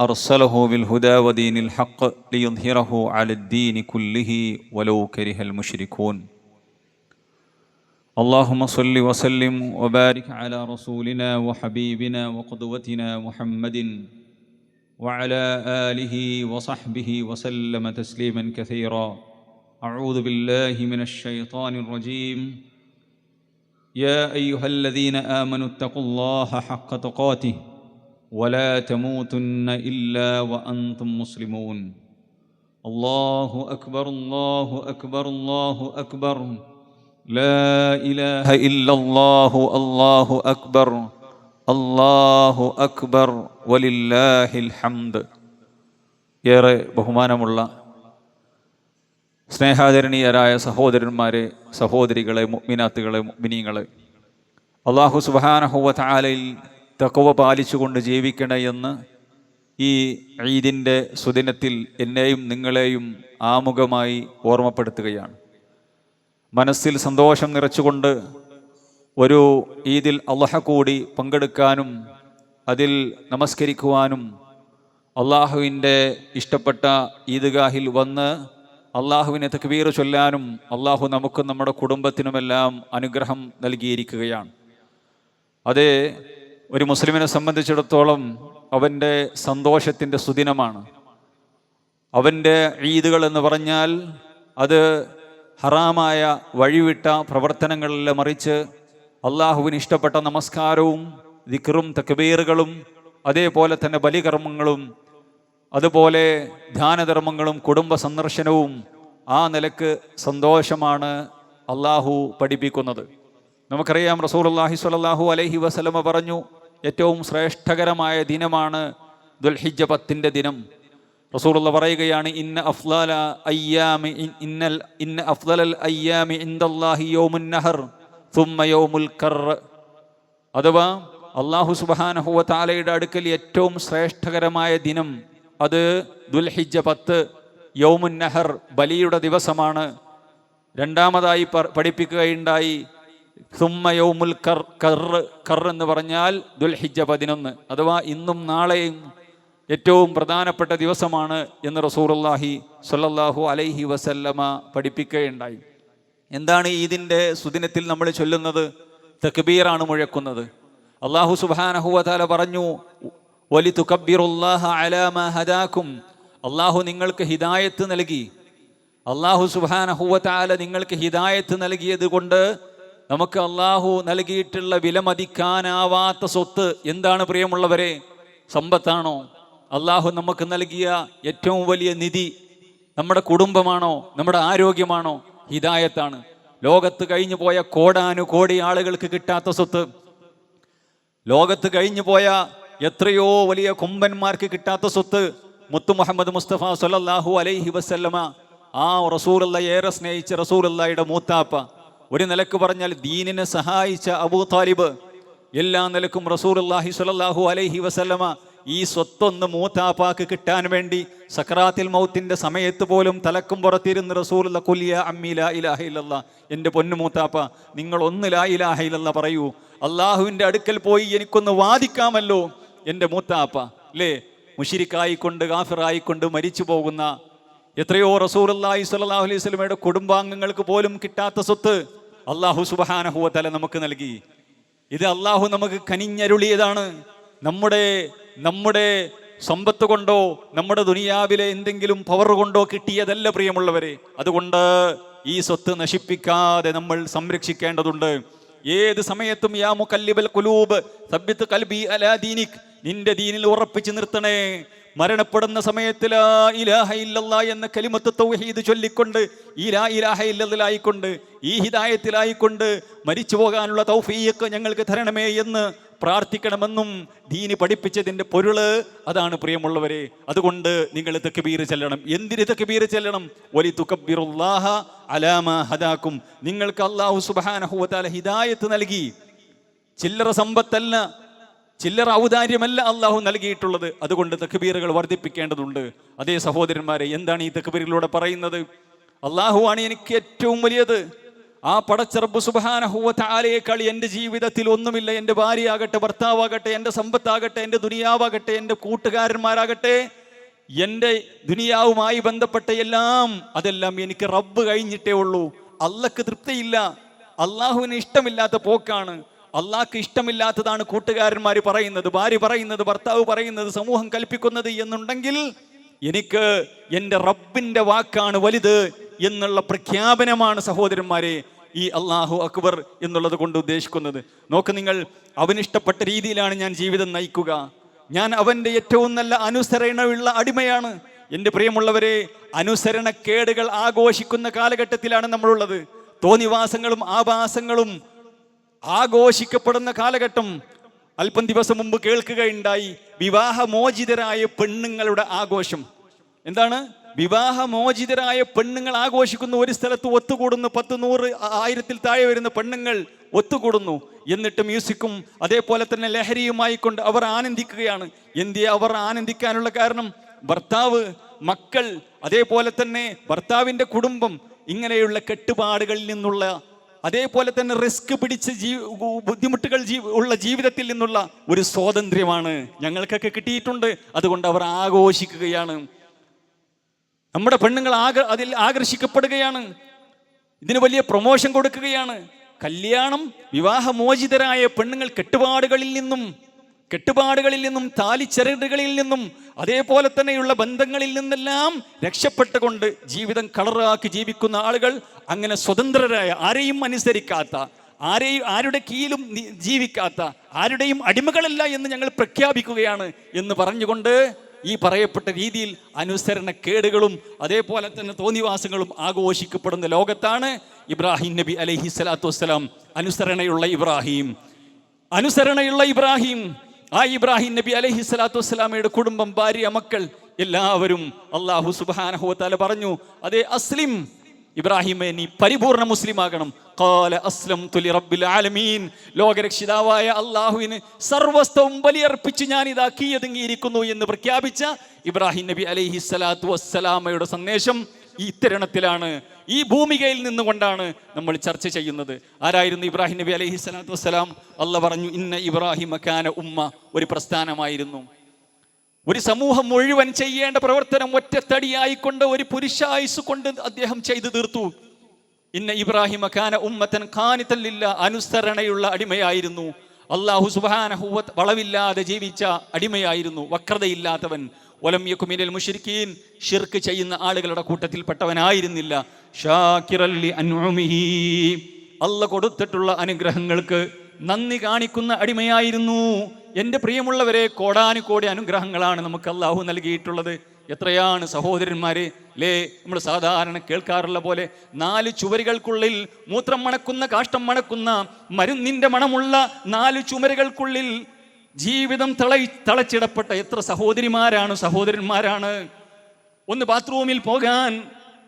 أرسله بالهدى ودين الحق ليظهره على الدين كله ولو كره المشركون. اللهم صل وسلم وبارك على رسولنا وحبيبنا وقدوتنا محمد وعلى آله وصحبه وسلم تسليما كثيرا. أعوذ بالله من الشيطان الرجيم. يا أيها الذين آمنوا اتقوا الله حق تقاته. ولا تموتن إلا وأنتم مسلمون الله أكبر الله أكبر الله أكبر لا إله إلا الله الله أكبر الله أكبر ولله الحمد ഏറെ ബഹുമാനമുള്ള സ്നേഹാദരണീയരായ സഹോദരന്മാരെ സഹോദരികളെ മുഗ്മിനാത്തുകളെ മുഗ്മിനീങ്ങളെ അള്ളാഹു സുബാനഹുവ താലയിൽ തക്കവ പാലിച്ചുകൊണ്ട് ജീവിക്കണേ എന്ന് ഈ ഈദിന്റെ സുദിനത്തിൽ എന്നെയും നിങ്ങളെയും ആമുഖമായി ഓർമ്മപ്പെടുത്തുകയാണ്. മനസ്സിൽ സന്തോഷം നിറച്ചുകൊണ്ട് ഒരു ഈദിൽ അള്ളഹ കൂടി പങ്കെടുക്കാനും അതിൽ നമസ്കരിക്കുവാനും അള്ളാഹുവിന്റെ ഇഷ്ടപ്പെട്ട ഈദ്ഗാഹിൽ വന്ന് അള്ളാഹുവിനെ തക്ബീർ ചൊല്ലാനും അള്ളാഹു നമുക്കും നമ്മുടെ കുടുംബത്തിനുമെല്ലാം അനുഗ്രഹം നൽകിയിരിക്കുകയാണ്. അതേ ഒരു മുസ്ലിമിനെ സംബന്ധിച്ചിടത്തോളം അവന്റെ സന്തോഷത്തിന്റെ സുദിനമാണ്. അവന്റെ ഈദുകൾ എന്ന് പറഞ്ഞാൽ അത് ഹറാമായ വഴിവിട്ട പ്രവർത്തനങ്ങളിലെ മറിച്ച് അള്ളാഹുവിന് ഇഷ്ടപ്പെട്ട നമസ്കാരവും ദിക്റും തക്ബീറുകളും അതേപോലെ തന്നെ ബലികർമ്മങ്ങളും അതുപോലെ ധ്യാനധർമ്മങ്ങളും കുടുംബ സന്ദർശനവും ആ നിലയ്ക്ക് സന്തോഷമാണ് അള്ളാഹു പഠിപ്പിക്കുന്നത്. നമുക്കറിയാം റസൂൽ അള്ളാഹി സ്വലല്ലാഹു അലൈഹി വസലമ പറഞ്ഞു ഏറ്റവും ശ്രേഷ്ഠകരമായ ദിനമാണ് ദുൽഹിജ പത്തിന്റെ ദിനം. റസൂലുള്ള പറയുകയാണ് ഇന്ന അഫ്ലാല അയ്യാമി ഇന്നൽ ഇന്ന അഫ്ലൽ അയ്യാമി ഇന്ദല്ലാഹി യോമുൻ നഹർ തുമ്മ യോമുൽ കർ. അഥവാ അള്ളാഹു സുബാനഹുവ താലയുടെ അടുക്കൽ ഏറ്റവും ശ്രേഷ്ഠകരമായ ദിനം അത് ദുൽഹിജ പത്ത് യൗമുൻ നഹർ ബലിയുടെ ദിവസമാണ്. രണ്ടാമതായി പഠിപ്പിക്കുകയുണ്ടായി സുമ്മ യൗമുൽ കർ കർ കർ എന്ന് പറഞ്ഞാൽ ദുൽഹിജ പതിനൊന്ന് അഥവാ ഇന്നും നാളെയും ഏറ്റവും പ്രധാനപ്പെട്ട ദിവസമാണ് എന്ന് റസൂറുല്ലാഹി സ്വല്ലല്ലാഹു അലൈഹി വസല്ലമ പഠിപ്പിക്കുകയുണ്ടായി. എന്താണ് ഈദിന്റെ സുദിനത്തിൽ നമ്മൾ ചൊല്ലുന്നത്? തക്ബീറാണ് മുഴക്കുന്നത്. അള്ളാഹു സുബാനഹുവല പറഞ്ഞു വലി തുക്കബിറുല്ലാഹ അലാമ ഹദാക്കും അള്ളാഹു നിങ്ങൾക്ക് ഹിദായത്ത് നൽകി. അള്ളാഹു സുബാനഹുവല നിങ്ങൾക്ക് ഹിദായത്ത് നൽകിയത് കൊണ്ട് നമുക്ക് അള്ളാഹു നൽകിയിട്ടുള്ള വിലമതിക്കാനാവാത്ത സ്വത്ത് എന്താണ് പ്രിയമുള്ളവരെ? സമ്പത്താണോ? അള്ളാഹു നമുക്ക് നൽകിയ ഏറ്റവും വലിയ നിധി നമ്മുടെ കുടുംബമാണോ? നമ്മുടെ ആരോഗ്യമാണോ? ഹിതായത്താണ് ലോകത്ത് കഴിഞ്ഞു പോയ കോടാനുകോടി ആളുകൾക്ക് കിട്ടാത്ത സ്വത്ത്. ലോകത്ത് കഴിഞ്ഞു പോയ എത്രയോ വലിയ കൊമ്പന്മാർക്ക് കിട്ടാത്ത സ്വത്ത്. മുത്തു മുഹമ്മദ് മുസ്തഫ സൊല്ലാഹു അലൈഹി വസല്ലമ ആ റസൂറുള്ള ഏറെ സ്നേഹിച്ച റസൂലുള്ളയുടെ മൂത്താപ്പ. ഒരു നിലയ്ക്ക് പറഞ്ഞാൽ ദീനിനെ സഹായിച്ച അബൂ താലിബ് എല്ലാ നിലക്കും റസൂർ അള്ളാഹി സ്വല്ലല്ലാഹു അലൈഹി വസല്ലമ ഈ സ്വത്തൊന്ന് മൂത്താപ്പാക്ക് കിട്ടാൻ വേണ്ടി സക്രാത്തിൽ മൗത്തിന്റെ സമയത്ത് പോലും തലക്കും പുറത്തിരുന്ന് കുല്യ അമ്മി ലാ ഇലാഹ ഇല്ലല്ലാ എന്റെ പൊന്നു മൂത്താപ്പ നിങ്ങൾ ഒന്ന് ലാ ഇലാഹ പറയൂ. അള്ളാഹുവിന്റെ അടുക്കൽ പോയി എനിക്കൊന്ന് വാദിക്കാമല്ലോ എന്റെ മൂത്താപ്പ. അല്ലേ മുഷിരിക്കായിക്കൊണ്ട് ഗാഫിറായിക്കൊണ്ട് മരിച്ചു പോകുന്ന എത്രയോ റസൂൽ അള്ളാഹി സ്വല്ലാഹു അലൈഹി സ്വലമയുടെ കുടുംബാംഗങ്ങൾക്ക് പോലും കിട്ടാത്ത സ്വത്ത് അള്ളാഹു സുബഹാനഹുവ നമുക്ക് നൽകി. ഇത് അള്ളാഹു നമുക്ക് കനിഞ്ഞരുളിയതാണ്. നമ്മുടെ നമ്മുടെ സമ്പത്ത് കൊണ്ടോ നമ്മുടെ ദുനിയാവിലെ എന്തെങ്കിലും പവർ കൊണ്ടോ കിട്ടിയതല്ല പ്രിയമുള്ളവരെ. അതുകൊണ്ട് ഈ സ്വത്ത് നശിപ്പിക്കാതെ നമ്മൾ സംരക്ഷിക്കേണ്ടതുണ്ട്. ഏത് സമയത്തും യാ മുക്കല്ലിബൽ കുലൂബ് സബ്ബിത്ത് കൽബി അലാ ദീനിക് നിന്റെ ദീനിൽ ഉറപ്പിച്ചു നിർത്തണേ. മരണപ്പെടുന്ന സമയത്തിൽ ഇലാഹ എന്ന കലിമത്ത് തൗഹീദ് ചൊല്ലിക്കൊണ്ട് ഈ ലാ ഇലാഹ ഇല്ലല്ലായിക്കൊണ്ട് ഈ ഹിതായത്തിലായിക്കൊണ്ട് മരിച്ചു പോകാനുള്ള തൗഫീയൊക്കെ ഞങ്ങൾക്ക് തരണമേ എന്ന് പ്രാർത്ഥിക്കണമെന്നും ദീനി പഠിപ്പിച്ചതിന്റെ പൊരുൾ അതാണ് പ്രിയമുള്ളവരെ. അതുകൊണ്ട് നിങ്ങൾ തെക്കുബീർ ചെല്ലണം. എന്തിന് തെക്കുബീർ ചെല്ലണം? വലി തുക്കബിറുല്ലാഹ അലാമ ഹദാക്കും നിങ്ങൾക്ക് അള്ളാഹു സുബാനഹുവത്താല ഹിദായത്ത് നൽകി. ചില്ലറ സമ്പത്തല്ല ചില്ലറ ഔദാര്യമല്ല അള്ളാഹു നൽകിയിട്ടുള്ളത്. അതുകൊണ്ട് തക്ബീറുകൾ വർദ്ധിപ്പിക്കേണ്ടതുണ്ട്. അതേ സഹോദരന്മാരെ എന്താണ് ഈ തക്ബീറിലൂടെ പറയുന്നത്? അള്ളാഹുവാണ് എനിക്ക് ഏറ്റവും വലിയത്. ആ പടച്ചറബ് സുബാനഹുവത്താലയേക്കാൾ എന്റെ ജീവിതത്തിൽ ഒന്നുമില്ല. എന്റെ ഭാര്യയാകട്ടെ ഭർത്താവാകട്ടെ എന്റെ സമ്പത്താകട്ടെ എന്റെ ദുനിയാവാകട്ടെ എന്റെ കൂട്ടുകാരന്മാരാകട്ടെ എന്റെ ദുനിയാവുമായി ബന്ധപ്പെട്ട എല്ലാം അതെല്ലാം എനിക്ക് റബ്ബ് കഴിഞ്ഞിട്ടേ ഉള്ളൂ. അള്ളക്ക് തൃപ്തിയില്ല. അള്ളാഹുവിന് ഇഷ്ടമില്ലാത്ത പോക്കാണ്. അള്ളാഹ്ക്ക് ഇഷ്ടമില്ലാത്തതാണ് കൂട്ടുകാരന്മാർ പറയുന്നത് ഭാര്യ പറയുന്നത് ഭർത്താവ് പറയുന്നത് സമൂഹം കൽപ്പിക്കുന്നത് എന്നുണ്ടെങ്കിൽ എനിക്ക് എന്റെ റബ്ബിന്റെ വാക്കാണ് വലുത് എന്നുള്ള പ്രഖ്യാപനമാണ് സഹോദരന്മാരെ ഈ അള്ളാഹു അക്ബർ എന്നുള്ളത് കൊണ്ട് ഉദ്ദേശിക്കുന്നത്. നോക്ക് നിങ്ങൾ അവനിഷ്ടപ്പെട്ട രീതിയിലാണ് ഞാൻ ജീവിതം നയിക്കുക. ഞാൻ അവന്റെ ഏറ്റവും നല്ല അനുസരണയുള്ള അടിമയാണ്. എന്റെ പ്രിയമുള്ളവരെ അനുസരണക്കേടുകൾ ആഘോഷിക്കുന്ന കാലഘട്ടത്തിലാണ് നമ്മളുള്ളത്. തോന്നിവാസങ്ങളും ആഭാസങ്ങളും ആഘോഷിക്കപ്പെടുന്ന കാലഘട്ടം അല്പം ദിവസം മുമ്പ് കേൾക്കുകയുണ്ടായി. വിവാഹമോചിതരായ പെണ്ണുങ്ങളുടെ ആഘോഷം. എന്താണ്? വിവാഹമോചിതരായ പെണ്ണുങ്ങൾ ആഘോഷിക്കുന്ന ഒരു സ്ഥലത്ത് ഒത്തുകൂടുന്നു. പത്ത് നൂറ് ആയിരത്തിൽ താഴെ വരുന്ന പെണ്ണുങ്ങൾ ഒത്തുകൂടുന്നു. എന്നിട്ട് മ്യൂസിക്കും അതേപോലെ തന്നെ ലഹരിയുമായി കൊണ്ട് അവർ ആനന്ദിക്കുകയാണ്. എന്തിയെ അവർ ആനന്ദിക്കാനുള്ള കാരണം? ഭർത്താവ് മക്കൾ അതേപോലെ തന്നെ ഭർത്താവിന്റെ കുടുംബം ഇങ്ങനെയുള്ള കെട്ടുപാടുകളിൽ നിന്നുള്ള അതേപോലെ തന്നെ റിസ്ക് പിടിച്ച് ജീ ബുദ്ധിമുട്ടുകൾ ജീ ഉള്ള ജീവിതത്തിൽ നിന്നുള്ള ഒരു സ്വാതന്ത്ര്യമാണ് ഞങ്ങൾക്കൊക്കെ കിട്ടിയിട്ടുണ്ട്. അതുകൊണ്ട് അവർ ആഘോഷിക്കുകയാണ്. നമ്മുടെ പെണ്ണുങ്ങൾ ആക അതിൽ ആകർഷിക്കപ്പെടുകയാണ്. ഇതിന് വലിയ പ്രൊമോഷൻ കൊടുക്കുകയാണ്. കല്യാണം വിവാഹമോചിതരായ പെണ്ണുങ്ങൾ കെട്ടുപാടുകളിൽ നിന്നും കെട്ടുപാടുകളിൽ നിന്നും താലിച്ചരടുകളിൽ നിന്നും അതേപോലെ തന്നെയുള്ള ബന്ധങ്ങളിൽ നിന്നെല്ലാം രക്ഷപ്പെട്ടുകൊണ്ട് ജീവിതം കളറാക്കി ജീവിക്കുന്ന ആളുകൾ അങ്ങനെ സ്വതന്ത്രരായ ആരെയും അനുസരിക്കാത്ത ആരെയും ആരുടെ കീഴിലും ജീവിക്കാത്ത ആരുടെയും അടിമകളല്ല എന്ന് ഞങ്ങൾ പ്രഖ്യാപിക്കുകയാണ് എന്ന് പറഞ്ഞുകൊണ്ട് ഈ പറയപ്പെട്ട രീതിയിൽ അനുസരണക്കേടുകളും അതേപോലെ തന്നെ തോന്നിവാസങ്ങളും ആഘോഷിക്കപ്പെടുന്ന ലോകത്താണ് ഇബ്രാഹിം നബി അലൈഹി സ്വലാത്തു വസ്സലാം. അനുസരണയുള്ള ഇബ്രാഹിം. അനുസരണയുള്ള ഇബ്രാഹിം. ആ ഇബ്രാഹിം നബി അലഹി സ്വലാത്തു വസ്സലാമയുടെ കുടുംബം ഭാര്യ മക്കൾ എല്ലാവരും അള്ളാഹു സുബാനഹുവത്താല പറഞ്ഞു അതേ അസ്ലിം ഇബ്രാഹിമെ നീ പരിപൂർണ മുസ്ലിം ആകണം. ഖാല അസ്ലം തുലി റബ്ബിൽ ആലമീൻ. ലോകരക്ഷിതാവായ അള്ളാഹുവിന് സർവസ്വവും ബലിയർപ്പിച്ച് ഞാൻ ഇതാ കീയതുങ്ങിയിരിക്കുന്നു എന്ന് പ്രഖ്യാപിച്ച ഇബ്രാഹിം നബി അലൈഹി സ്വലാത്തു വസ്സലാമയുടെ സന്ദേശം ഈ ഇത്തരണത്തിലാണ് ഈ ഭൂമികയിൽ നിന്നുകൊണ്ടാണ് നമ്മൾ ചർച്ച ചെയ്യുന്നത്. ആരായിരുന്നു ഇബ്രാഹിം നബി അലൈഹി സ്വലാത്തു വസ്സലാം? അല്ല പറഞ്ഞു ഇന്ന ഇബ്രാഹിം കാന ഉമ്മ. ഒരു പ്രസ്ഥാനമായിരുന്നു. ഒരു സമൂഹം മുഴുവൻ ചെയ്യേണ്ട പ്രവർത്തനം ഒറ്റത്തടിയായിക്കൊണ്ട് ഒരു പുരുഷായുസ് കൊണ്ട് അദ്ദേഹം ചെയ്തു തീർത്തു. ഇന്ന ഇബ്രാഹിം ഖാന ഉമ്മത്തൻ ഖാനിത്തല്ലില്ല അനുസരണയുള്ള അടിമയായിരുന്നു. അള്ളാഹു സുബാന വളവില്ലാതെ ജീവിച്ച അടിമയായിരുന്നു. വക്രതയില്ലാത്തവൻ. ഒലം യക്കുമിനൽ മുഷിരിക്കീൻ ഷിർക്ക് ചെയ്യുന്ന ആളുകളുടെ കൂട്ടത്തിൽപ്പെട്ടവനായിരുന്നില്ല. ഷാക്കിറല്ലി അൻഉമിഹി. അല്ല കൊടുത്തിട്ടുള്ള അനുഗ്രഹങ്ങൾക്ക് നന്ദി കാണിക്കുന്ന അടിമയായിരുന്നു. എന്റെ പ്രിയമുള്ളവരെ കോടാനുകോടി അനുഗ്രഹങ്ങളാണ് നമുക്ക് അള്ളാഹു നൽകിയിട്ടുള്ളത്. എത്രയാണ് സഹോദരന്മാരെ ലേ നമ്മൾ സാധാരണ കേൾക്കാറുള്ള പോലെ നാല് ചുവരുകൾക്കുള്ളിൽ മൂത്രം മണക്കുന്ന കാഷ്ടം മണക്കുന്ന മരുന്നിന്റെ മണമുള്ള നാല് ചുമരുകൾക്കുള്ളിൽ ജീവിതം തള തളച്ചിടപ്പെട്ട എത്ര സഹോദരിമാരാണ് സഹോദരന്മാരാണ്. ഒന്ന് ബാത്റൂമിൽ പോകാൻ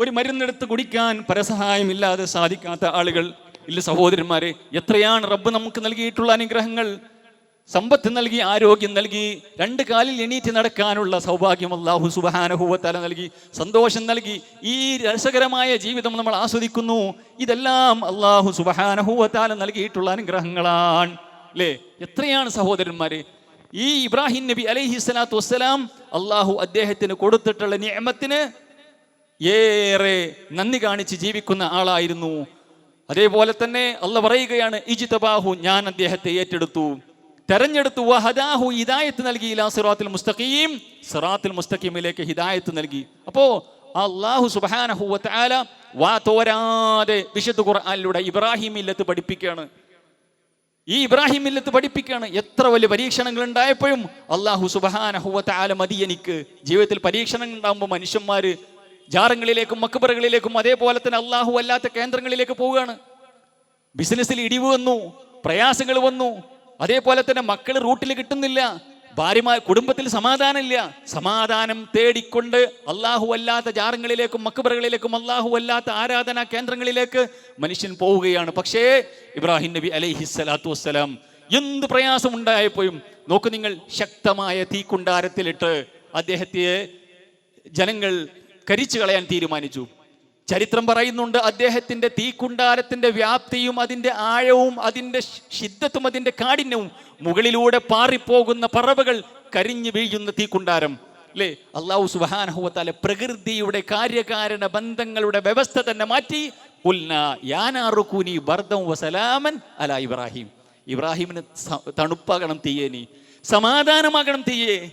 ഒരു മരുന്നെടുത്ത് കുടിക്കാൻ പരസഹായമില്ലാതെ സാധിക്കാത്ത ആളുകൾ. ഇല്ല സഹോദരന്മാരെ എത്രയാണ് റബ്ബ് നമുക്ക് നൽകിയിട്ടുള്ള അനുഗ്രഹങ്ങൾ? സമ്പത്ത് നൽകി ആരോഗ്യം നൽകി രണ്ട് കാലിൽ എണീറ്റ് നടക്കാനുള്ള സൗഭാഗ്യം അള്ളാഹു സുബഹാനഹൂവത്താല നൽകി സന്തോഷം നൽകി. ഈ രസകരമായ ജീവിതം നമ്മൾ ആസ്വദിക്കുന്നു. ഇതെല്ലാം അള്ളാഹു സുബഹാനഹൂവത്താല നൽകിയിട്ടുള്ള അനുഗ്രഹങ്ങളാണ്. അല്ലേ എത്രയാണ് സഹോദരന്മാരെ? ഈ ഇബ്രാഹിം നബി അലൈഹി സ്വലാത്തു വസ്സലാം അള്ളാഹു അദ്ദേഹത്തിന് കൊടുത്തിട്ടുള്ള നിയമത്തിന് ഏറെ നന്ദി കാണിച്ച് ജീവിക്കുന്ന ആളായിരുന്നു. അതേപോലെ തന്നെ അല്ല പറയുകയാണ് ഇജിതബാഹു ഞാൻ അദ്ദേഹത്തെ ഏറ്റെടുത്തു. തെരഞ്ഞെടുത്തു. വഹദാഹു ഹിദായത്ത് നൽകി. സിറാത്തിൽ മുസ്തഖീം സിറാത്തിൽ മുസ്തഖീമിലേക്ക് ഹിദായത്ത് നൽകി. അപ്പോ അള്ളാഹു സുബ്ഹാനഹു വതആല വാ തോരാതെ വിശുദ്ധ ഖുർആനിലൂടെ ഇബ്രാഹിം ഇല്ലത്ത് പഠിപ്പിക്കുകയാണ്. ഈ ഇബ്രാഹിം ഇല്ലത്ത് പഠിപ്പിക്കുകയാണ്. എത്ര വലിയ പരീക്ഷണങ്ങൾ ഉണ്ടായപ്പോഴും അള്ളാഹു സുബഹാനഹുവത്താല മതി എനിക്ക്. ജീവിതത്തിൽ പരീക്ഷണങ്ങൾ ഉണ്ടാകുമ്പോൾ മനുഷ്യന്മാർ ജാറങ്ങളിലേക്കും മക്കബറുകളിലേക്കും അതേപോലെ തന്നെ അള്ളാഹു അല്ലാത്ത കേന്ദ്രങ്ങളിലേക്ക് പോവുകയാണ്. ബിസിനസ്സിൽ ഇടിവ് വന്നു പ്രയാസങ്ങൾ വന്നു. അതേപോലെ തന്നെ മക്കൾ റൂട്ടിൽ കിട്ടുന്നില്ല. ഭാര്യമാർ കുടുംബത്തിൽ സമാധാനമില്ല. സമാധാനം തേടിക്കൊണ്ട് അള്ളാഹു അല്ലാത്ത ജാറങ്ങളിലേക്കും മക്കബറുകളിലേക്കും അള്ളാഹു അല്ലാത്ത ആരാധനാ കേന്ദ്രങ്ങളിലേക്ക് മനുഷ്യൻ പോവുകയാണ്. പക്ഷേ ഇബ്രാഹിം നബി അലൈഹി സ്വലാത്തു വസ്സലാം എന്ത് പ്രയാസമുണ്ടായപ്പോഴും നോക്ക് നിങ്ങൾ ശക്തമായ തീക്കുണ്ടാരത്തിലിട്ട് അദ്ദേഹത്തെ ജനങ്ങൾ കരിച്ചു കളയാൻ തീരുമാനിച്ചു. ചരിത്രം പറയുന്നുണ്ട് അദ്ദേഹത്തിന്റെ തീക്കുണ്ടാരത്തിന്റെ വ്യാപ്തിയും അതിന്റെ ആഴവും അതിന്റെ ശിദ്ധത്തും അതിന്റെ കാഠിന്യവും മുകളിലൂടെ പാറിപ്പോകുന്ന പറവകൾ കരിഞ്ഞു വീഴുന്ന തീക്കുണ്ടാരം. അല്ലേ അള്ളാഹു സുബാനഹുവത്താലെ പ്രകൃതിയുടെ കാര്യകാരണ ബന്ധങ്ങളുടെ വ്യവസ്ഥ തന്നെ മാറ്റി. വസലാമൻ അല ഇബ്രാഹിം. ഇബ്രാഹിമിന് തണുപ്പാകണം തീയേനി സമാധാനമാകണം തീയേ.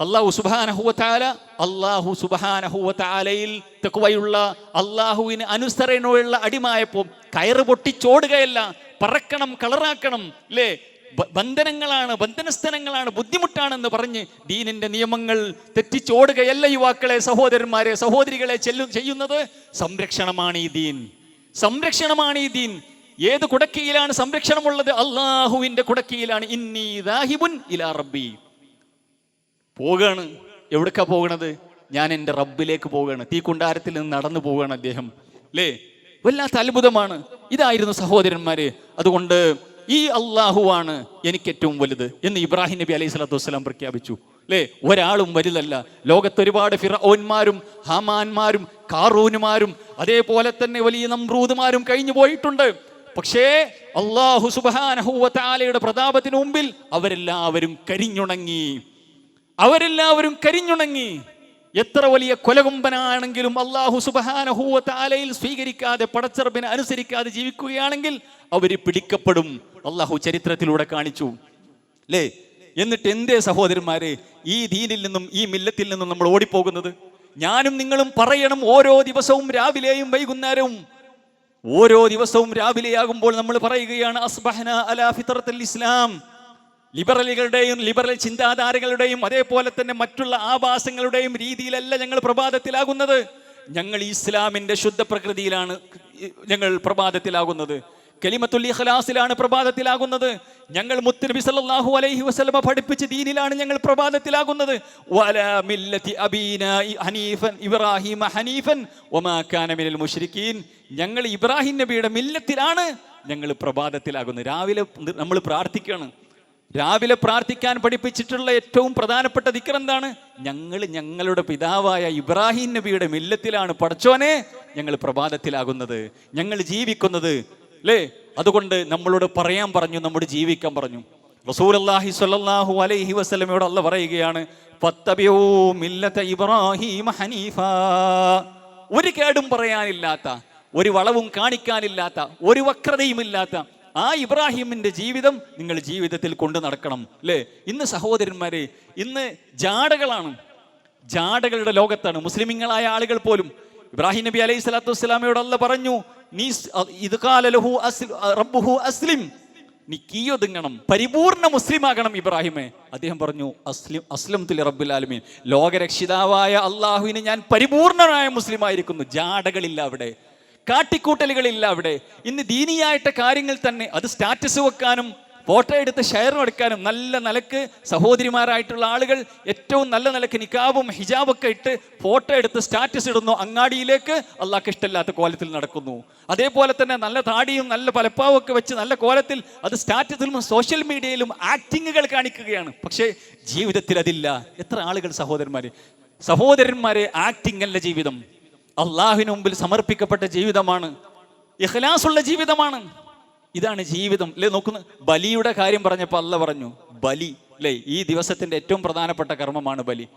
അള്ളാഹു സുബാനഹുവത്താല അള്ളാഹു സുബാനഹുവത്താലയിൽ തെക്കുവയുള്ള അള്ളാഹുവിന് അനുസരണയുള്ള അടിമായപ്പോൾ കയറ് പൊട്ടിച്ചോടുകയല്ല പറക്കണം കളറാക്കണം അല്ലേ ബന്ധനങ്ങളാണ് ബന്ധനസ്ഥലങ്ങളാണ് ബുദ്ധിമുട്ടാണെന്ന് പറഞ്ഞ് ദീനിന്റെ നിയമങ്ങൾ തെറ്റിച്ചോടുകയല്ല യുവാക്കളെ സഹോദരന്മാരെ സഹോദരികളെ ചെല്ലു ചെയ്യുന്നത്? സംരക്ഷണമാണ് ഈ ദീൻ. സംരക്ഷണമാണ് ഈ ദീൻ. ഏത് കുടക്കീയിലാണ് സംരക്ഷണമുള്ളത്? അള്ളാഹുവിന്റെ കുടക്കീയിലാണ് ഇന്നീ ദാഹിബുൻ ഇലാ റബ്ബി. പോവുകയാണ് എവിടേക്കാ പോകണത്? ഞാൻ എന്റെ റബ്ബിലേക്ക് പോവുകയാണ് തീ കുണ്ടാരത്തിൽ നിന്ന് നടന്നു പോവുകയാണ് അദ്ദേഹം. അല്ലേ വല്ലാത്ത അത്ഭുതമാണ്. ഇതായിരുന്നു സഹോദരന്മാരെ. അതുകൊണ്ട് ഈ അള്ളാഹുവാണ് എനിക്ക് ഏറ്റവും വലുത് എന്ന് ഇബ്രാഹിം നബി അലൈഹി സ്വലാത്തു വസ്സലാം പ്രഖ്യാപിച്ചു. അല്ലേ ഒരാളും വലുതല്ല. ലോകത്ത് ഒരുപാട് ഫിറോന്മാരും ഹമാന്മാരും കാറൂനുമാരും അതേപോലെ തന്നെ വലിയ നമ്രൂദുമാരും കഴിഞ്ഞു പോയിട്ടുണ്ട്. പക്ഷേ അള്ളാഹു സുബാനഹുവത്താലയുടെ പ്രതാപത്തിന് മുമ്പിൽ അവരെല്ലാവരും കരിഞ്ഞുണങ്ങി. അവരെല്ലാവരും കരിഞ്ഞുണങ്ങി. എത്ര വലിയ കൊലകുംബനാണെങ്കിലും അള്ളാഹു സുബഹാനഹൂവ താലയിൽ സ്വീകരിക്കാതെ പടച്ചെറുപ്പിനെ അനുസരിക്കാതെ ജീവിക്കുകയാണെങ്കിൽ അവർ പിടിക്കപ്പെടും. അള്ളാഹു ചരിത്രത്തിലൂടെ കാണിച്ചു. അല്ലേ എന്നിട്ട് എന്തേ സഹോദരന്മാരെ ഈ ദീനിൽ നിന്നും ഈ മില്ലത്തിൽ നിന്നും നമ്മൾ ഓടിപ്പോകുന്നത്? ഞാനും നിങ്ങളും പറയണം ഓരോ ദിവസവും രാവിലെയും വൈകുന്നേരവും. ഓരോ ദിവസവും രാവിലെയാകുമ്പോൾ നമ്മൾ പറയുകയാണ് അസ്ബഹന അലാ ഫിത്രത്തുൽ ഇസ്ലാം. ലിബറലുകളുടെയും ലിബറൽ ചിന്താധാരകളുടെയും അതേപോലെ തന്നെ മറ്റുള്ള ആഭാസങ്ങളുടെയും രീതിയിലല്ല ഞങ്ങൾ പ്രഭാതത്തിലാകുന്നത്. ഞങ്ങൾ ഇസ്ലാമിന്റെ ശുദ്ധ പ്രകൃതിയിലാണ് ഞങ്ങൾ പ്രഭാതത്തിലാകുന്നത്. കലിമത്തുൽ ഇഖ്ലാസിലാണ് പ്രഭാതത്തിലാകുന്നത്. ഞങ്ങൾ മുത്തുനബി സല്ലല്ലാഹു അലൈഹി വസല്ലമ പഠിപ്പിച്ച ദീനിലാണ് ഞങ്ങൾ പ്രഭാതത്തിലാകുന്നത്. വലാ ഹനീഫൻ ഇബ്രാഹിമ ഹനീഫൻ മിനൽ ഞങ്ങൾ ഇബ്രാഹിം നബിയുടെ മില്ലത്തിലാണ് ഞങ്ങൾ പ്രഭാതത്തിലാകുന്നത്. രാവിലെ നമ്മൾ പ്രാർത്ഥിക്കുകയാണ്. രാവിലെ പ്രാർത്ഥിക്കാൻ പഠിപ്പിച്ചിട്ടുള്ള ഏറ്റവും പ്രധാനപ്പെട്ട ദിക്കർ എന്താണ്? ഞങ്ങൾ ഞങ്ങളുടെ പിതാവായ ഇബ്രാഹിം നബിയുടെ മില്ലത്തിലാണ്. പഠിച്ചോനെ ഞങ്ങൾ പ്രഭാതത്തിലാകുന്നത്. ഞങ്ങൾ ജീവിക്കുന്നത് അല്ലേ അതുകൊണ്ട് നമ്മളോട് പറയാൻ പറഞ്ഞു നമ്മോട് ജീവിക്കാൻ പറഞ്ഞു. റസൂലല്ലാഹി സ്വല്ലല്ലാഹു അലൈഹി വസ്ലമയോട് അല്ല പറയുകയാണ് ഹനീഫാ. ഒരു കേടും പറയാനില്ലാത്ത ഒരു വളവും കാണിക്കാനില്ലാത്ത ഒരു വക്രതയുമില്ലാത്ത ആ ഇബ്രാഹിമിന്റെ ജീവിതം നിങ്ങൾ ജീവിതത്തിൽ കൊണ്ടു നടക്കണം അല്ലേ? ഇന്ന് സഹോദരന്മാരെ ഇന്ന് ജാടകളാണ്. ജാടകളുടെ ലോകത്താണ്. മുസ്ലിമിങ്ങളായ ആളുകൾ പോലും. ഇബ്രാഹിം നബി അലൈഹി സ്വലാത്തു വസ്സലാമയോട് അല്ല പറഞ്ഞു നീ സ്- അ- ഇത് കാലലഹു അസ്ല- റബ്ബുഹു അസ്ലിം. നീ കീയൊതുങ്ങണം. പരിപൂർണ മുസ്ലിം ആകണം ഇബ്രാഹിമെ. അദ്ദേഹം പറഞ്ഞു അസ്ലിം അസ്ലം തുലി റബ്ബുൽ ആലമീൻ. ലോകരക്ഷിതാവായ അള്ളാഹുവിന് ഞാൻ പരിപൂർണനായ മുസ്ലിം ആയിരിക്കുന്നു ജാടകളില്ല അവിടെ. കാട്ടിക്കൂട്ടലുകളില്ല അവിടെ. ഇന്ന് ദീനിയായിട്ട കാര്യങ്ങൾ തന്നെ അത് സ്റ്റാറ്റസ് വെക്കാനും ഫോട്ടോ എടുത്ത് ഷെയർ എടുക്കാനും നല്ല നിലയ്ക്ക് സഹോദരിമാരായിട്ടുള്ള ആളുകൾ ഏറ്റവും നല്ല നിലയ്ക്ക് നിക്കാവും ഹിജാബൊക്കെ ഇട്ട് ഫോട്ടോ എടുത്ത് സ്റ്റാറ്റസ് ഇടുന്നു അങ്ങാടിയിലേക്ക് അള്ളാഹ്ക്ക് ഇഷ്ടമില്ലാത്ത കോലത്തിൽ നടക്കുന്നു. അതേപോലെ തന്നെ നല്ല താടിയും നല്ല പലപ്പാവും ഒക്കെ വെച്ച് നല്ല കോലത്തിൽ അത് സ്റ്റാറ്റസിലും സോഷ്യൽ മീഡിയയിലും ആക്ടിങ്ങുകൾ കാണിക്കുകയാണ്. പക്ഷേ ജീവിതത്തിൽ അതില്ല. എത്ര ആളുകൾ സഹോദരന്മാർ സഹോദരന്മാരെ ആക്ടിംഗ് അല്ല ജീവിതം. അള്ളാഹുവിന് മുമ്പിൽ സമർപ്പിക്കപ്പെട്ട ജീവിതമാണ്. ഇഖ്ലാസുള്ള ജീവിതമാണ്. ഇതാണ് ജീവിതം. അല്ലേ നോക്കുന്നു. ബലിയുടെ കാര്യം പറഞ്ഞപ്പോൾ അല്ല പറഞ്ഞു ബലി അല്ലേ ഈ ദിവസത്തിന്റെ ഏറ്റവും പ്രധാനപ്പെട്ട കർമ്മമാണ് ബലി.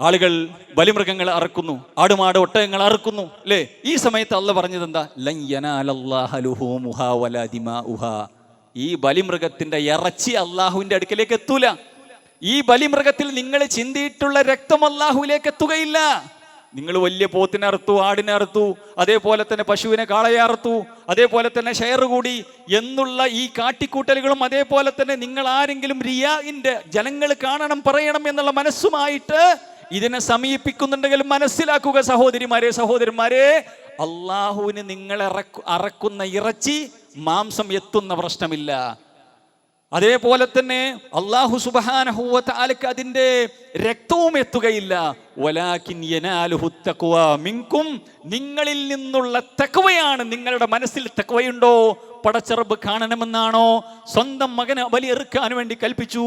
ആളുകൾ ബലിമൃഗങ്ങൾ അറക്കുന്നു ആടുമാട് ഒട്ടകങ്ങൾ അറക്കുന്നു അല്ലേ ഈ സമയത്ത് അല്ല പറഞ്ഞത് എന്താ. ഈ ബലിമൃഗത്തിന്റെ ഇറച്ചി അള്ളാഹുവിന്റെ അടുക്കലേക്ക് എത്തൂല. ഈ ബലിമൃഗത്തിൽ നിങ്ങൾ ചിന്തിയിട്ടുള്ള രക്തം അള്ളാഹുവിലേക്ക് എത്തുകയില്ല. നിങ്ങൾ വലിയ പോത്തിനെ അറുത്തു ആടിനെ അറുത്തു അതേപോലെ തന്നെ പശുവിനെ കാളയെ അറുത്തു അതേപോലെ തന്നെ ഷെയർ കൂടി എന്നുള്ള ഈ കാട്ടിക്കൂട്ടലുകളും അതേപോലെ തന്നെ നിങ്ങൾ ആരെങ്കിലും റിയാഇന്റെ ജനങ്ങൾ കാണണം പറയണം എന്നുള്ള മനസ്സുമായിട്ട് ഇതിനെ സമീപിക്കുന്നുണ്ടെങ്കിൽ മനസ്സിലാക്കുക സഹോദരിമാരെ സഹോദരന്മാരെ. അള്ളാഹുവിന് നിങ്ങൾ അറക്കുന്ന ഇറച്ചി മാംസം എത്തുന്ന പ്രശ്നമില്ല. അതേപോലെ തന്നെ അള്ളാഹു സുബാനഹുവലക്ക് അതിന്റെ രക്തവും എത്തുകയില്ല. മിൻകും. നിങ്ങളിൽ നിന്നുള്ള തക്വയാണ് നിങ്ങളുടെ മനസ്സിൽ തക്വയുണ്ടോ പടച്ചറബ് കാണണമെന്നാണോ? സ്വന്തം മകനെ ബലിയെറുക്കാൻ വേണ്ടി കൽപ്പിച്ചു.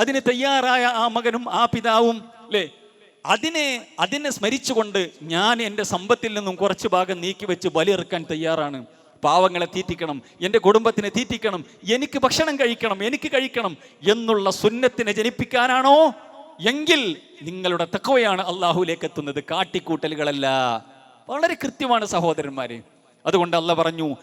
അതിന് തയ്യാറായ ആ മകനും ആ പിതാവും അല്ലേ അതിനെ അതിനെ സ്മരിച്ചുകൊണ്ട് ഞാൻ എന്റെ സമ്പത്തിൽ നിന്നും കുറച്ച് ഭാഗം നീക്കി വെച്ച് ബലിയെറുക്കാൻ തയ്യാറാണ്. പാവങ്ങളെ തീറ്റിക്കണം എന്റെ കുടുംബത്തിനെ തീറ്റിക്കണം എനിക്ക് ഭക്ഷണം കഴിക്കണം എനിക്ക് കഴിക്കണം എന്നുള്ള സുന്നത്തിനെ ജനിപ്പിക്കാനാണോ? എങ്കിൽ നിങ്ങളുടെ തക്കവയാണ് അള്ളാഹുലേക്ക് എത്തുന്നത് കാട്ടിക്കൂട്ടലുകളല്ല. വളരെ കൃത്യമാണ് സഹോദരന്മാരെ അതുകൊണ്ട് അല്ല പറഞ്ഞു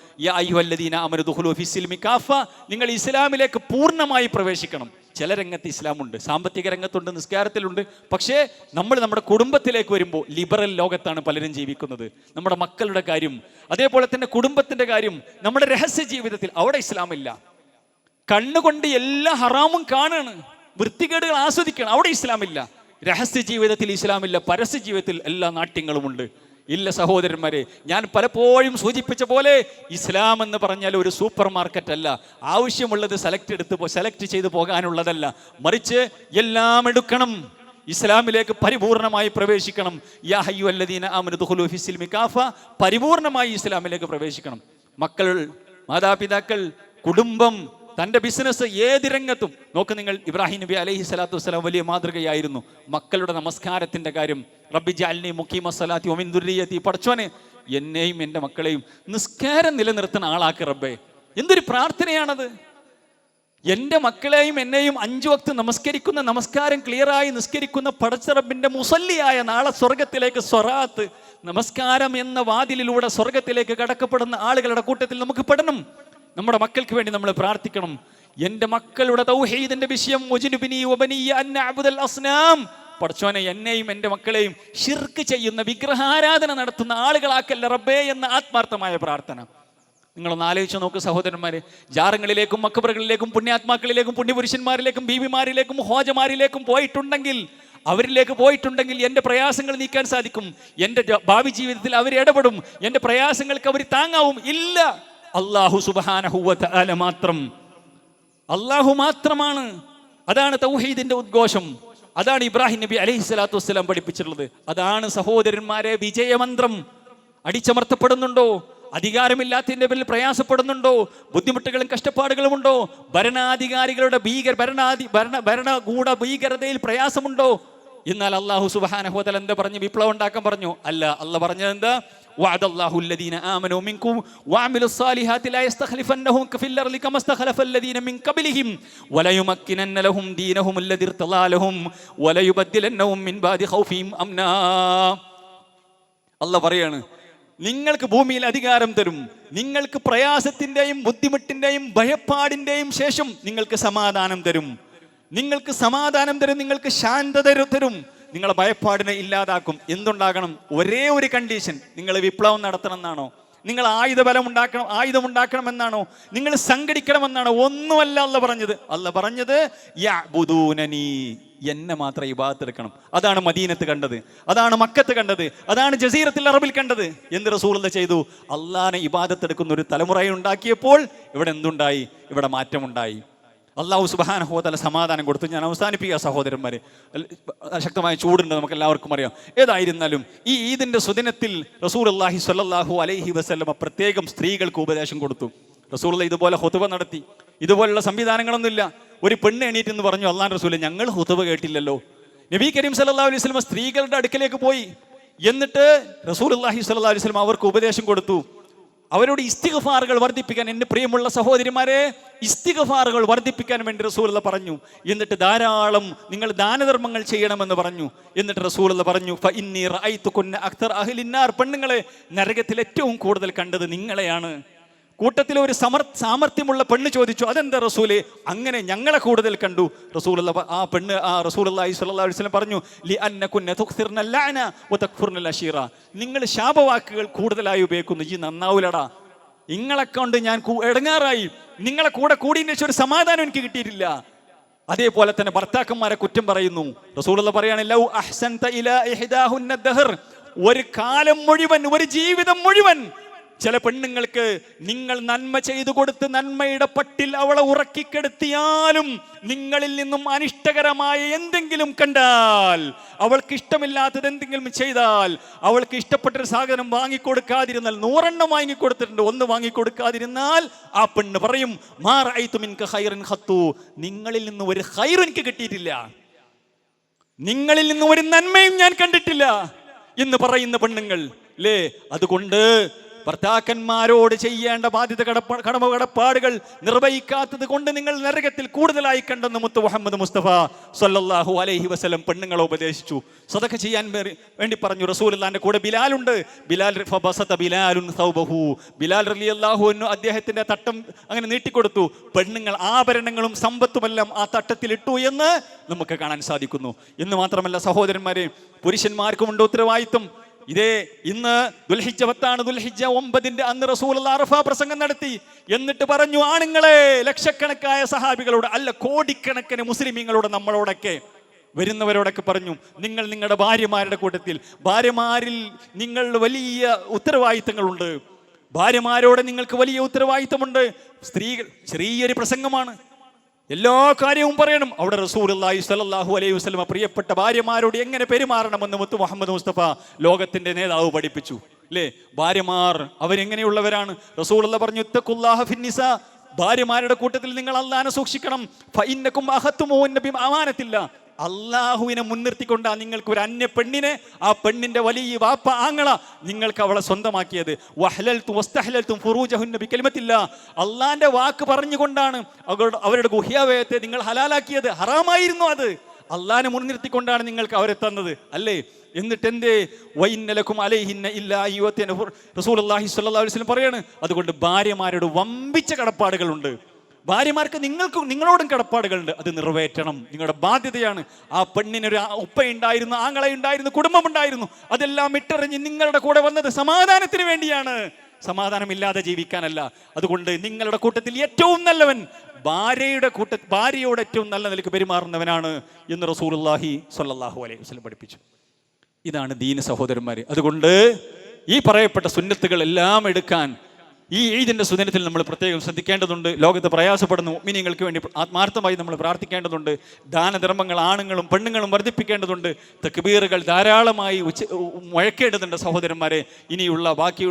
നിങ്ങൾ ഇസ്ലാമിലേക്ക് പൂർണമായി പ്രവേശിക്കണം. ചില രംഗത്ത് ഇസ്ലാമുണ്ട് സാമ്പത്തിക രംഗത്തുണ്ട് നിസ്കാരത്തിലുണ്ട്. പക്ഷേ നമ്മൾ നമ്മുടെ കുടുംബത്തിലേക്ക് വരുമ്പോൾ ലിബറൽ ലോകത്താണ് പലരും ജീവിക്കുന്നത്. നമ്മുടെ മക്കളുടെ കാര്യം അതേപോലെ തന്നെ കുടുംബത്തിന്റെ കാര്യം നമ്മുടെ രഹസ്യ ജീവിതത്തിൽ അവിടെ ഇസ്ലാമില്ല. കണ്ണുകൊണ്ട് എല്ലാ ഹറാമും കാണാണ് വൃത്തികേടുകൾ ആസ്വദിക്കണം അവിടെ ഇസ്ലാമില്ല. രഹസ്യ ജീവിതത്തിൽ ഇസ്ലാമില്ല പരസ്യ ജീവിതത്തിൽ എല്ലാ നാട്യങ്ങളുമുണ്ട്. ഇല്ല സഹോദരന്മാരെ ഞാൻ പലപ്പോഴും സൂചിപ്പിച്ച പോലെ ഇസ്ലാം എന്ന് പറഞ്ഞാൽ ഒരു സൂപ്പർ മാർക്കറ്റ് അല്ല. ആവശ്യമുള്ളത് സെലക്ട് എടുത്ത് സെലക്ട് ചെയ്ത് പോകാനുള്ളതല്ല. മറിച്ച് എല്ലാം എടുക്കണം. ഇസ്ലാമിലേക്ക് പരിപൂർണമായി പ്രവേശിക്കണം. യാ അല്ലദീന ദുഖുലു കാഫ. പരിപൂർണമായി ഇസ്ലാമിലേക്ക് പ്രവേശിക്കണം. മക്കൾ മാതാപിതാക്കൾ കുടുംബം തന്റെ ബിസിനസ് ഏത് രംഗത്തും നോക്ക് നിങ്ങൾ ഇബ്രാഹിം നബി അലൈഹി സ്വലാത്തു വസ്സലാം വലിയ മാതൃകയായിരുന്നു. മക്കളുടെ നമസ്കാരത്തിന്റെ കാര്യം റബ്ബി ജാലിനി മുക്കീമ സലാത്തി ഒമിൻ ദുരിയത്തി പഠിച്ചോനെ എന്നെയും എന്റെ മക്കളെയും നിസ്കാരം നിലനിർത്തുന്ന ആളാക്കി റബ്ബേ. എന്തൊരു പ്രാർത്ഥനയാണത്. എന്റെ മക്കളെയും എന്നെയും അഞ്ചു വക്ത് നമസ്കരിക്കുന്ന നമസ്കാരം ക്ലിയറായി നിസ്കരിക്കുന്ന പടച്ച റബ്ബിന്റെ മുസല്ലിയായ നാളെ സ്വർഗത്തിലേക്ക് സ്വറാത്ത് നമസ്കാരം എന്ന വാതിലിലൂടെ സ്വർഗത്തിലേക്ക് കടക്കപ്പെടുന്ന ആളുകളുടെ കൂട്ടത്തിൽ നമുക്ക് പെടണം. നമ്മുടെ മക്കൾക്ക് വേണ്ടി നമ്മൾ പ്രാർത്ഥിക്കണം. എന്റെ മക്കളുടെ തൗഹീദിന്റെ വിഷയം പഠിച്ചോനെ അസ്നാം. പടച്ചോനെ എന്നെയും എന്റെ മക്കളെയും ഷിർക്ക് ചെയ്യുന്ന വിഗ്രഹാരാധന നടത്തുന്ന ആളുകളാക്കല്ല റബ്ബേ എന്ന ആത്മാർത്ഥമായ പ്രാർത്ഥന. നിങ്ങളൊന്ന് ആലോചിച്ച് നോക്ക് സഹോദരന്മാരെ. ജാറങ്ങളിലേക്കും മക്കബറുകളിലേക്കും പുണ്യാത്മാക്കളിലേക്കും പുണ്യപുരുഷന്മാരിലേക്കും ബീവിമാരിലേക്കും ഹോജമാരിലേക്കും പോയിട്ടുണ്ടെങ്കിൽ അവരിലേക്ക് പോയിട്ടുണ്ടെങ്കിൽ എന്റെ പ്രയാസങ്ങൾ നീക്കാൻ സാധിക്കും. എന്റെ ഭാവി ജീവിതത്തിൽ അവർ ഇടപെടും. എന്റെ പ്രയാസങ്ങൾക്ക് അവർ താങ്ങാവും. ഇല്ല. അള്ളാഹു സുബാനഹുവ ആല മാത്രം. അള്ളാഹു മാത്രമാണ്. അതാണ് തൗഹീദിന്റെ ഉദ്ഘോഷം. അതാണ് ഇബ്രാഹിം നബി അലൈഹി സ്വലാത്തു വസ്സലാം പഠിപ്പിച്ചിട്ടുള്ളത്. അതാണ് സഹോദരന്മാരെ വിജയമന്ത്രം. അടിച്ചമർത്തപ്പെടുന്നുണ്ടോ? അധികാരമില്ലാത്തതിന്റെ പേരിൽ പ്രയാസപ്പെടുന്നുണ്ടോ? ബുദ്ധിമുട്ടുകളും കഷ്ടപ്പാടുകളും ഉണ്ടോ? ഭരണാധികാരികളുടെ ഭീകര ഭരണാധി ഭരണ ഭരണകൂട ഭീകരതയിൽ പ്രയാസമുണ്ടോ? എന്നാൽ അള്ളാഹു സുബാനഹോദൽ എന്താ പറഞ്ഞു വിപ്ലവം ഉണ്ടാക്കാൻ പറഞ്ഞു? അല്ല അല്ല പറഞ്ഞത് എന്താ? وعد الله الذين آمنوا منكم وعملوا الصالحات لا يستخلفنهم في الأرض كما استخلف الذين من قبلهم وليمكنن لهم دينهم الذي ارتضى لهم وليبدلنهم من بعد خوفهم أمنا അല്ല പറയാണ് നിങ്ങൾക്ക് ഭൂമിയിൽ അധികാരം തരും നിങ്ങൾക്ക് പ്രയാസത്തിൻ്റെയും ബുദ്ധിമുട്ടിൻ്റെയും ഭയപ്പാടിൻ്റെയും ശേഷം നിങ്ങൾക്ക് സമാധാനം തരും നിങ്ങൾക്ക് സമാധാനം തരും നിങ്ങൾക്ക് ശാന്തത തരും നിങ്ങളെ ഭയപ്പാടിനെ ഇല്ലാതാക്കും. എന്തുണ്ടാകണം? ഒരേ ഒരു കണ്ടീഷൻ നിങ്ങൾ വിപ്ലവം നടത്തണം എന്നാണോ നിങ്ങൾ ആയുധബലം ഉണ്ടാക്കണം ആയുധം ഉണ്ടാക്കണമെന്നാണോ? നിങ്ങൾ സംഘടിക്കണമെന്നാണോ? ഒന്നുമല്ല അല്ല പറഞ്ഞത്. അല്ല പറഞ്ഞത് എന്നെ മാത്രം ഇബാദത്തെടുക്കണം അതാണ് മദീനത്ത് കണ്ടത്. അതാണ് മക്കത്ത് കണ്ടത്. അതാണ് ജസീറത്തിൽ അറബിൽ കണ്ടത്. എന്ത് റസൂളത ചെയ്തു? അള്ളാനെ ഇബാദത്തെടുക്കുന്ന ഒരു തലമുറയുണ്ടാക്കിയപ്പോൾ ഇവിടെ എന്തുണ്ടായി? ഇവിടെ മാറ്റമുണ്ടായി. അള്ളാഹു സുബാനഹോതല സമാധാനം കൊടുത്ത്. ഞാൻ അവസാനിപ്പിക്കുക സഹോദരന്മാരെ. ശക്തമായ ചൂടുണ്ട് നമുക്ക് എല്ലാവർക്കും അറിയാം. ഏതായിരുന്നാലും ഈ ഈദിന്റെ സുദിനത്തിൽ റസൂൽ അള്ളാഹി സ്വല്ലല്ലാഹു അലൈഹി വസല്ലമ പ്രത്യേകം സ്ത്രീകൾക്ക് ഉപദേശം കൊടുത്തു. റസൂൽ ഇതുപോലെ ഹൊത്തുവ നടത്തി. ഇതുപോലുള്ള സംവിധാനങ്ങളൊന്നുമില്ല. ഒരു പെണ്ണ് എണീറ്റ് എന്ന് പറഞ്ഞു അള്ളാൻ റസൂൽ ഞങ്ങൾ ഹുതുവ കേട്ടില്ലല്ലോ. നബി കരീം സല്ലാ അലൈഹി വസ്ലമ സ്ത്രീകളുടെ അടുക്കലേക്ക് പോയി. എന്നിട്ട് റസൂൽ അള്ളാഹി സ്വല്ലല്ലാഹു അലൈഹി വസ്ലം അവർക്ക് ഉപദേശം കൊടുത്തു. അവരോട് ഇസ്തിഗഫാറുകൾ വർദ്ധിപ്പിക്കാൻ എന്റെ പ്രിയമുള്ള സഹോദരിമാരെ ഇസ്തിഗഫാറുകൾ വർദ്ധിപ്പിക്കാൻ വേണ്ടി റസൂലുള്ള പറഞ്ഞു. എന്നിട്ട് ധാരാളം നിങ്ങൾ ദാനധർമ്മങ്ങൾ ചെയ്യണമെന്ന് പറഞ്ഞു. എന്നിട്ട് റസൂലുള്ള പറഞ്ഞു "ഫ ഇന്നി കൊന്ന അക്തർ അഹ്ലിന്നാർ. പെണ്ണുങ്ങളെ നരകത്തിൽ ഏറ്റവും കൂടുതൽ കണ്ടത് നിങ്ങളെയാണ്. കൂട്ടത്തിൽ ഒരു സമർ സാമർഥ്യമുള്ള പെണ്ണ് ചോദിച്ചു അതെന്താ റസൂലെ? അങ്ങനെ ഞങ്ങളെ കൂടുതൽ കണ്ടു. റസൂൽ ആ പെണ്ണ് ആ അലൈഹി വസല്ലം പറഞ്ഞു ലി അഷീറ നിങ്ങൾ ശാപവാക്കുകൾ കൂടുതലായി ഉപയോഗിക്കുന്നു. ഈ നന്നാവൂലടാ. നിങ്ങളെ കൊണ്ട് ഞാൻ ഇടങ്ങാറായി നിങ്ങളെ കൂടെ ശേഷം ഒരു സമാധാനം എനിക്ക് കിട്ടിയിട്ടില്ല. അതേപോലെ തന്നെ ഭർത്താക്കന്മാരെ കുറ്റം പറയുന്നു. റസൂലുള്ള പറയാണ് ലൗ ഒരു കാലം മുഴുവൻ ഒരു ജീവിതം മുഴുവൻ ചില പെണ്ണുങ്ങൾക്ക് നിങ്ങൾ നന്മ ചെയ്തു കൊടുത്ത് നന്മയുടെ പട്ടിൽ അവളെ ഉറക്കിക്കെടുത്തിയാലും നിങ്ങളിൽ നിന്നും അനിഷ്ടകരമായ എന്തെങ്കിലും കണ്ടാൽ അവൾക്ക് ഇഷ്ടമില്ലാത്തത് എന്തെങ്കിലും ചെയ്താൽ അവൾക്ക് ഇഷ്ടപ്പെട്ടൊരു സാധനം വാങ്ങിക്കൊടുക്കാതിരുന്നാൽ നൂറെണ്ണം വാങ്ങിക്കൊടുത്തിട്ടുണ്ട്. ഒന്ന് വാങ്ങിക്കൊടുക്കാതിരുന്നാൽ ആ പെണ്ണ് പറയും ഹൈറൻ ഹത്തു നിങ്ങളിൽ നിന്ന് ഒരു ഹൈർ എനിക്ക് കിട്ടിയിട്ടില്ല. നിങ്ങളിൽ നിന്ന് ഒരു നന്മയും ഞാൻ കണ്ടിട്ടില്ല എന്ന് പറയുന്ന പെണ്ണുങ്ങൾ അല്ലേ അതുകൊണ്ട് ഭർത്താക്കന്മാരോട് ചെയ്യേണ്ട ബാധ്യത കടപ്പ കടമ കടപ്പാടുകൾ നിർവഹിക്കാത്തത് കൊണ്ട് നിങ്ങൾ നരകത്തിൽ കൂടുതലായി കണ്ടെന്ന് മുത്ത് മുഹമ്മദ് മുസ്തഫ സല്ലല്ലാഹു അലൈഹി വസല്ലം പെണ്ണുങ്ങളെ ഉപദേശിച്ചു. സദഖ ചെയ്യാൻ വേണ്ടി പറഞ്ഞു. റസൂലുള്ളാന്റെ കൂടെ ബിലാലുണ്ട്. ബിലാൽ ബിലാലുൻ സൗബഹു. ബിലാൽ റളിയല്ലാഹു അൻഹു അദ്ദേഹത്തിന്റെ തട്ടം അങ്ങനെ നീട്ടിക്കൊടുത്തു. പെണ്ണുങ്ങൾ ആഭരണങ്ങളും സമ്പത്തുമെല്ലാം ആ തട്ടത്തിൽ ഇട്ടു എന്ന് നമുക്ക് കാണാൻ സാധിക്കുന്നു. എന്ന് മാത്രമല്ല സഹോദരന്മാരെ പുരുഷന്മാർക്കുമുണ്ട് ഉത്തരവാദിത്വം. ഇതേ ഇന്ന് ദുൽഹിജ പത്താണ് ദുൽഹിജ ഒമ്പതിന്റെ അന്ന് റസൂൽ അറഫ പ്രസംഗം നടത്തി. എന്നിട്ട് പറഞ്ഞു ആണുങ്ങളെ ലക്ഷക്കണക്കായ സഹാബികളോട് അല്ല കോടിക്കണക്കിന് മുസ്ലിമീങ്ങളോട് നമ്മളോടൊക്കെ വരുന്നവരോടൊക്കെ പറഞ്ഞു നിങ്ങൾ നിങ്ങളുടെ ഭാര്യമാരുടെ കൂട്ടത്തിൽ ഭാര്യമാരിൽ നിങ്ങൾ വലിയ ഉത്തരവാദിത്തങ്ങളുണ്ട്. ഭാര്യമാരോട് നിങ്ങൾക്ക് വലിയ ഉത്തരവാദിത്തമുണ്ട്. സ്ത്രീകൾ ചെറിയൊരു പ്രസംഗമാണ്. എല്ലാ കാര്യവും പറയണം. അവിടെ റസൂലുള്ളാഹി സ്വല്ലല്ലാഹു അലൈഹി വസ്ലമ പ്രിയപ്പെട്ട ഭാര്യമാരോട് എങ്ങനെ പെരുമാറണമെന്ന് മുത്തു മുഹമ്മദ് മുസ്തഫ ലോകത്തിന്റെ നേതാവ് പഠിപ്പിച്ചു. അല്ലേ ഭാര്യമാർ അവരെങ്ങനെയുള്ളവരാണ്? റസൂലുള്ള പറഞ്ഞു ഫിന്നിസ. ഭാര്യമാരുടെ കൂട്ടത്തിൽ നിങ്ങൾ അള്ളാനെ സൂക്ഷിക്കണം. ഫൈന്നക്കും അമാനത്തില്ല. അള്ളാഹുവിനെ മുൻനിർത്തിക്കൊണ്ടാ നിങ്ങൾക്ക് ഒരു അന്യ പെണ്ണിനെ ആ പെണ്ണിന്റെ വലിയ വാപ്പ ആങ്ങള നിങ്ങൾക്ക് അവളെ സ്വന്തമാക്കിയത്. അള്ളാന്റെ വാക്ക് പറഞ്ഞുകൊണ്ടാണ് അവരുടെ അവരുടെ ഗുഹ്യാവയത്തെ നിങ്ങൾ ഹലാലാക്കിയത്. ഹറാമായിരുന്നു അത്. അള്ളാനെ മുൻനിർത്തിക്കൊണ്ടാണ് നിങ്ങൾക്ക് അവരെ തന്നത്. അല്ലേ? എന്നിട്ട് എന്തേ വൈന്നലക്കും അലൈഹിന്ന ഇല്ലാ യുവത്തേന റസൂൽ അള്ളാഹി അലൈഹി വസല്ലം പറയാണ് അതുകൊണ്ട് ഭാര്യമാരോട് വമ്പിച്ച കടപ്പാടുകളുണ്ട്. ഭാര്യമാർക്ക് നിങ്ങൾക്കും നിങ്ങളോടും കടപ്പാടുകളുണ്ട്. അത് നിറവേറ്റണം. നിങ്ങളുടെ ബാധ്യതയാണ്. ആ പെണ്ണിനൊരു ഉപ്പയുണ്ടായിരുന്നു ആങ്ങളെ ആങ്ങളയുണ്ടായിരുന്നു കുടുംബമുണ്ടായിരുന്നു അതെല്ലാം ഇട്ടെറിഞ്ഞ് നിങ്ങളുടെ കൂടെ വന്നത് സമാധാനത്തിന് വേണ്ടിയാണ്. സമാധാനമില്ലാതെ ജീവിക്കാനല്ല. അതുകൊണ്ട് നിങ്ങളുടെ കൂട്ടത്തിൽ ഏറ്റവും നല്ലവൻ ഭാര്യയുടെ കൂട്ട ഭാര്യയോട് ഏറ്റവും നല്ല നിലയ്ക്ക് പെരുമാറുന്നവനാണ് എന്ന് റസൂലുള്ളാഹി സ്വല്ലല്ലാഹു അലൈഹി വസ്ലം പഠിപ്പിച്ചു. ഇതാണ് ദീന സഹോദരന്മാർ അതുകൊണ്ട് ഈ പറയപ്പെട്ട സുന്നത്തുകൾ എല്ലാം എടുക്കാൻ ഈ ഈദിന്റെ സുദിനത്തിൽ നമ്മൾ പ്രത്യേകം ശ്രദ്ധിക്കേണ്ടതുണ്ട്. ലോകത്ത് പ്രയാസപ്പെടുന്ന മിനിങ്ങൾക്ക് വേണ്ടി ആത്മാർത്ഥമായി നമ്മൾ പ്രാർത്ഥിക്കേണ്ടതുണ്ട്. ദാനധർമ്മങ്ങൾ ആണുങ്ങളും പെണ്ണുങ്ങളും വർദ്ധിപ്പിക്കേണ്ടതുണ്ട്. തെക്കുബീറുകൾ ധാരാളമായി ഉച്ച മുഴക്കേണ്ടതുണ്ട് സഹോദരന്മാരെ. ഇനിയുള്ള ബാക്കി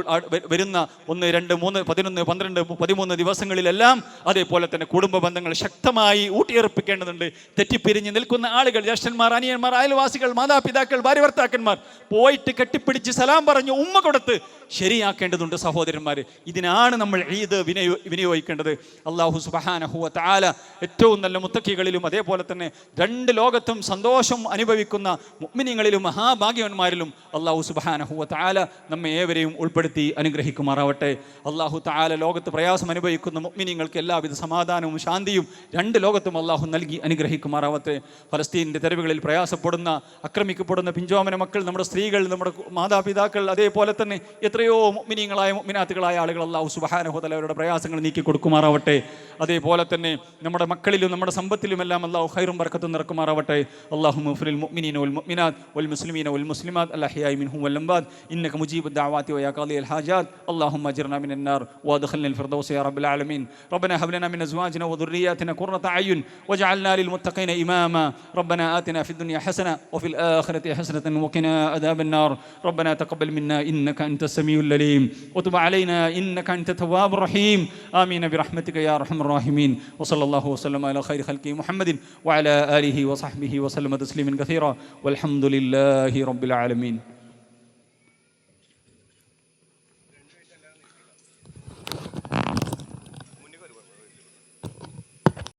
വരുന്ന ഒന്ന് രണ്ട് മൂന്ന് പതിനൊന്ന് പന്ത്രണ്ട് പതിമൂന്ന് ദിവസങ്ങളിലെല്ലാം അതേപോലെ തന്നെ കുടുംബ ബന്ധങ്ങൾ ശക്തമായി ഊട്ടിയുറപ്പിക്കേണ്ടതുണ്ട്. തെറ്റിപ്പിരിഞ്ഞ് നിൽക്കുന്ന ആളുകൾ ജ്യേഷ്ഠന്മാർ അനിയന്മാർ അയൽവാസികൾ മാതാപിതാക്കൾ ഭാര്യ ഭർത്താക്കന്മാർ പോയിട്ട് കെട്ടിപ്പിടിച്ച് സലാം പറഞ്ഞ് ഉമ്മ കൊടുത്ത് ശരിയാക്കേണ്ടതുണ്ട് സഹോദരന്മാർ ഇതിനാണ് നമ്മൾ ഈദ് വിനിയോ വിനിയോഗിക്കേണ്ടത്. അള്ളാഹു സുബഹാനഹുവ താല ഏറ്റവും നല്ല മുത്തക്കികളിലും അതേപോലെ തന്നെ രണ്ട് ലോകത്തും സന്തോഷം അനുഭവിക്കുന്ന മുഗ്മിനികളിലും മഹാഭാഗ്യവന്മാരിലും അള്ളാഹു സുബഹാനഹുവ താല നമ്മെ ഏവരെയും ഉൾപ്പെടുത്തി അനുഗ്രഹിക്കുമാറാവട്ടെ. അള്ളാഹു താല ലോകത്ത് പ്രയാസം അനുഭവിക്കുന്ന മുഗ്മിനിങ്ങൾക്ക് എല്ലാവിധ സമാധാനവും ശാന്തിയും രണ്ട് ലോകത്തും അള്ളാഹു നൽകി അനുഗ്രഹിക്കുമാറാവട്ടെ. ഫലസ്തീനിന്റെ തെരുവുകളിൽ പ്രയാസപ്പെടുന്ന ആക്രമിക്കപ്പെടുന്ന പിഞ്ചോമന മക്കൾ നമ്മുടെ സ്ത്രീകൾ നമ്മുടെ മാതാപിതാക്കൾ അതേപോലെ തന്നെ എത്രയോ മുഗ്മിനിങ്ങളായ മുഗ്മിനാത്തുകളായ ആളുകൾ സുബഹാനഹുതല അവരുടെ പ്രയാസങ്ങൾ നീക്കി കൊടുക്കുമാറാവട്ടെ അതേപോലെ തന്നെ നമ്മുടെ മക്കളിലും നമ്മുടെ സമ്പത്തിലുമെല്ലാം അള്ളാഹു ഖൈറും ബർക്കത്തും നിറക്കുമാറാവട്ടെ അള്ളാഹു മുഫ്രിൽ മുഅ്മിനീന വൽ മുഅ്മിനാത്ത് വൽ മുസ്ലിമീന വൽ മുസ്ലിമാത്ത് അൽഅഹ്യാഇ മിൻഹും വൽ അംവാത് ഇന്നക മുജീബു الدعوات ويا قاضي الحاجات اللهم اجرنا من النار وادخلنا الفردوس يا رب العالمين ربنا هب لنا من ازواجنا وذرياتنا قرة اعين واجعلنا للمتقين اماما ربنا آتنا في الدنيا حسنة وفي الآخرة حسنة وقنا عذاب النار ربنا تقبل منا إنك أنت السميع العليم وتب علينا إنك أنت التواب الرحيم. آمين. برحمتك يا أرحم الراحمين. وصلى الله وسلم على خير خلقه محمد وعلى آله وصحبه وسلم تسليما كثيرا. والحمد لله رب العالمين.